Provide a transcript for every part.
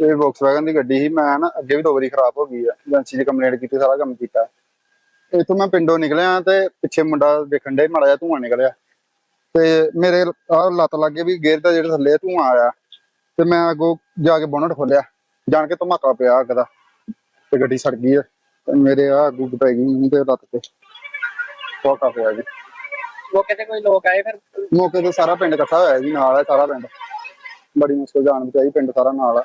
ਇਹ ਵੋਕਸਵੈਗਨ ਦੀ ਗੱਡੀ ਸੀ ਮੈਂ ਨਾ ਅੱਗੇ ਵੀ ਦੋ ਵਾਰੀ ਖਰਾਬ ਹੋ ਗਈ ਆ। ਏਜੰਸੀ 'ਚ ਕੰਪਲੇਂਟ ਕੀਤੀ ਸਾਰਾ ਕੰਮ ਕੀਤਾ। ਇੱਥੋਂ ਮੈਂ ਪਿੰਡੋਂ ਨਿਕਲਿਆ ਤੇ ਪਿੱਛੇ ਮੁੰਡਾ ਵੇਖਣ ਡੇ ਮਾੜਾ ਜਿਹਾ ਧੂੰਆਂ ਨਿਕਲਿਆ। ਤੇ ਮੇਰੇ ਆ ਲੱਤ ਲੱਗੇ ਵੀ ਗੇਅਰ ਦਾ ਜਿਹੜਾ ਥੱਲੇ ਧੂੰਆਂ ਆਇਆ ਤੇ ਮੈਂ ਅੱਗੋਂ ਜਾ ਕੇ ਬੋਨਟ ਖੋਲਿਆ ਜਾਣ ਕੇ ਧਮਾਕਾ ਪਿਆ ਅੱਗ ਦਾ ਤੇ ਗੱਡੀ ਸੜ ਗਈ ਤੇ ਮੇਰੇ ਆ ਗੁੱਗ ਪੈ ਗਈ ਮੂੰਹ ਤੇ ਲੱਤ ਤੇ। ਧਮਾਕਾ ਪਿਆ ਜੀ। ਮੌਕੇ ਤੇ ਕੋਈ ਲੋਕ ਆਏ ਫਿਰ? ਮੌਕੇ ਤੇ ਸਾਰਾ ਪਿੰਡ ਇਕੱਠਾ ਹੋਇਆ ਜੀ ਨਾਲ ਹੈ ਸਾਰਾ ਪਿੰਡ। ਬੜੀ ਮੁਸ਼ਕਲ ਜਾਣ ਬਚਾਈ ਪਿੰਡ ਸਾਰਾ ਨਾਲ ਆ।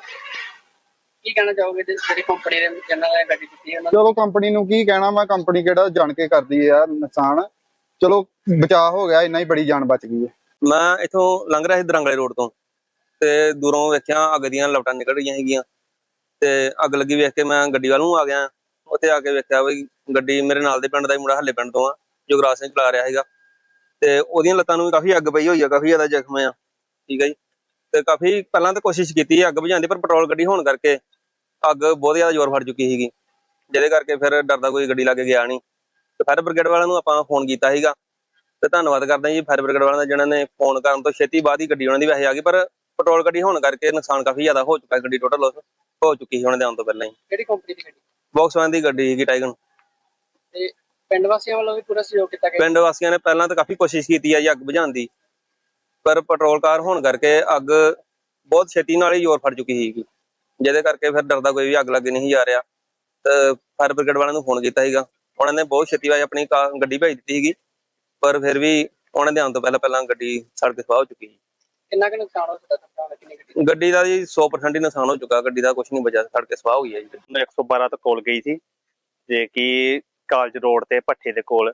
ਕੀ ਕਹਿਣਾ ਚਾਹੋਗੇ ਜੀ ਜਿਹੜੀ ਕੰਪਨੀ ਦੇ ਜਿਨ੍ਹਾਂ ਨੇ ਗੱਡੀ ਦਿੱਤੀ ਉਹਨਾਂ ਚਲੋ ਕੰਪਨੀ ਨੂੰ ਕੀ ਕਹਿਣਾ ਮੈਂ ਕੰਪਨੀ ਕਿਹੜਾ ਜਾਣ ਕੇ ਕਰਦੀ ਆ ਨੁਕਸਾਨ। ਚਲੋ ਬਚਾਅ ਹੋ ਗਿਆ ਇੰਨਾ ਹੀ ਬੜੀ ਜਾਨ ਬਚ ਗਈ ਹੈ ਮੈਂ ਇਥੋਂ ਲੰਘ ਰਿਹਾ ਸੀ ਦਰੰਗਲੇ ਰੋਡ ਤੋਂ ਤੇ ਦੂਰੋਂ ਵੇਖਿਆ ਅੱਗ ਦੀਆਂ ਲਪਟਾਂ ਨਿਕਲ ਰਹੀਆਂ ਹੈਗੀਆਂ ਤੇ ਅੱਗ ਲੱਗੀ ਵੇਖ ਕੇ ਮੈਂ ਗੱਡੀ ਵੱਲ ਨੂੰ ਆ ਗਿਆ। ਉੱਥੇ ਆ ਕੇ ਵੇਖਿਆ ਵੀ ਗੱਡੀ ਮੇਰੇ ਨਾਲ ਦੇ ਪਿੰਡ ਦਾ ਹੀ ਮੁੰਡਾ ਹੱਲੇ ਪਿੰਡ ਤੋਂ ਆ ਜੁਗਰਾਜ ਸਿੰਘ ਚਲਾ ਰਿਹਾ ਹੈਗਾ ਤੇ ਉਹਦੀਆਂ ਲੱਤਾਂ ਨੂੰ ਵੀ ਕਾਫੀ ਅੱਗ ਪਈ ਹੋਈ ਆ ਕਾਫੀ ਜ਼ਿਆਦਾ ਜ਼ਖਮ ਆ। ਠੀਕ ਹੈ ਜੀ। ਤੇ ਕਾਫੀ ਪਹਿਲਾਂ ਤਾਂ ਕੋਸ਼ਿਸ਼ ਕੀਤੀ ਅੱਗ ਬੁਝਾਉਣ ਦੀ ਪਰ ਪੈਟਰੋਲ ਗੱਡੀ ਹੋਣ ਕਰਕੇ ਅੱਗ ਬਹੁਤ ਜ਼ਿਆਦਾ ਜ਼ੋਰ ਫੜ ਚੁੱਕੀ ਸੀਗੀ। ਜਿਹਦੇ ਕਰਕੇ ਫਿਰ ਡਰਦਾ ਕੋਈ ਗੱਡੀ ਲਾਗੇ ਗਿਆ ਨਹੀਂ। ਤੇ ਫਾਇਰ ਬ੍ਰਿਗੇਡ ਵਾਲਿਆਂ ਨੂੰ ਆਪਾਂ ਫੋਨ ਕੀਤਾ ਸੀਗਾ। ਤੇ ਧੰਨਵਾਦ ਕਰਦਾ ਜੀ ਫਾਇਰ ਬ੍ਰਿਗੇਡ ਵਾਲਿਆਂ ਦਾ ਜਿਨ੍ਹਾਂ ਨੇ ਫੋਨ ਕਰਨ ਤੋਂ ਛੇਤੀ ਬਾਅਦ ਹੀ ਗੱਡੀ ਉਹਨਾਂ ਦੀ ਵੈਸੇ ਆ ਗਈ ਪਰ ਪੈਟਰੋਲ ਗੱਡੀ ਹੋਣ ਕਰਕੇ ਨੁਕਸਾਨ ਕਾਫੀ ਜ਼ਿਆਦਾ ਹੋ ਚੁੱਕਾ ਗੱਡੀ ਟੋਟਲ ਲੋਸ ਹੋ ਚੁੱਕੀ ਸੀ ਉਹਨਾਂ ਦੇ ਆਉਣ ਤੋਂ ਪਹਿਲਾਂ ਹੀ। ਕਿਹੜੀ ਕੰਪਨੀ ਦੀ ਗੱਡੀ? ਬਾਕਸਵੈਨ ਦੀ ਗੱਡੀ ਸੀਗੀ ਟਾਈਗਨ ਤੇ ਪਿੰਡ ਵਾਸੀਆਂ ਵੱਲੋਂ ਵੀ ਪੂਰਾ ਸਹਿਯੋਗ ਕੀਤਾ ਗਿਆ? ਪਿੰਡ ਵਾਸੀਆਂ ਨੇ ਪਹਿਲਾਂ ਤਾਂ ਕਾਫੀ ਕੋਸ਼ਿਸ਼ ਕੀਤੀ ਹੈ ਜੀ ਅੱਗ ਬੁਝਾਉਣ ਦੀ। ਪਰ ਪੈਟਰੋਲ ਕਾਰ ਹੋਣ ਕਰਕੇ ਅੱਗ ਬਹੁਤ ਛੇਤੀ ਨਾਲ ਹੀ ਜ਼ੋਰ ਫੜ ਚੁੱਕੀ ਸੀਗੀ। ਜਿਹਦੇ ਕਰਕੇ ਫਿਰ ਡਰਦਾ ਕੋਈ ਵੀ ਅੱਗ ਲੱਗੇ ਨਹੀਂ ਜਾ ਰਿਹਾ। ਤੇ ਫਾਇਰ ਬ੍ਰਿਗੇਡ ਵਾਲਿਆਂ ਨੂੰ ਫੋਨ ਕੀਤਾ ਸੀਗਾ। ਉਹਨਾਂ ਨੇ ਬਹੁਤ ਛੇਤੀ ਵਾਜ ਆਪਣੀ ਕਾ- ਗੱਡੀ ਭੇਜ ਦਿੱਤੀ ਸੀਗੀ। ਪਰ ਫਿਰ ਵੀ ਉਹਨਾਂ ਦੇ ਆਉਣ ਤੋਂ ਪਹਿਲਾਂ ਪਹਿਲਾਂ ਗੱਡੀ ਸੜ ਕੇ ਸਵਾਹ ਹੋ ਚੁੱਕੀ ਸੀ। ਕਿੰਨਾ ਕੁ ਨੁਕਸਾਨ ਹੋ ਸਕਦਾ ਸਰਕਾਰ ਦਾ? ਕਿੰਨੀ ਗੱਡੀ ਗੱਡੀ ਦਾ ਜੀ 100% ਹੀ ਨੁਕਸਾਨ ਹੋ ਚੁੱਕਾ। ਗੱਡੀ ਦਾ ਕੁਝ ਨਹੀਂ ਬਚਿਆ ਸੜ ਕੇ ਸਵਾਹ ਹੋ ਗਈ ਹੈ ਜੀ। ਮੈਂ 112 ਤੋਂ ਕੋਲ ਗਈ ਸੀ। ਜੇ ਕਿ ਕਾਲਜ ਰੋਡ ਤੇ ਭੱਠੇ ਦੇ ਕੋਲ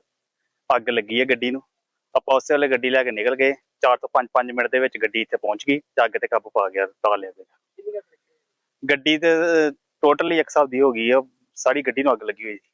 ਅੱਗ ਲੱਗੀ ਹੈ ਗੱਡੀ ਨੂੰ। ਆਪਾਂ ਉਸੇ ਵੇਲੇ ਗੱਡੀ ਲੈ ਕੇ ਨਿਕਲ ਗਏ। 4 ਤੋਂ 5-5 ਮਿੰਟ ਦੇ ਵਿੱਚ ਗੱਡੀ ਇੱਥੇ ਪਹੁੰਚ ਗਈ ਤੇ ਅੱਗ ਤੇ ਕਾਬੂ ਪਾ ਗਿਆ ਪਾ ਲਿਆ ਗਿਆ। ਕਿੰਨੀ ਗੱਡੀ ਲੱਗੀ? ਗੱਡੀ ਤੇ ਟੋਟਲੀ ਇੱਕ ਹਿਸਾਬ ਦੀ ਹੋ ਗਈ ਆ, ਸਾਰੀ ਗੱਡੀ ਨੂੰ ਅੱਗ ਲੱਗੀ ਹੋਈ ਸੀ।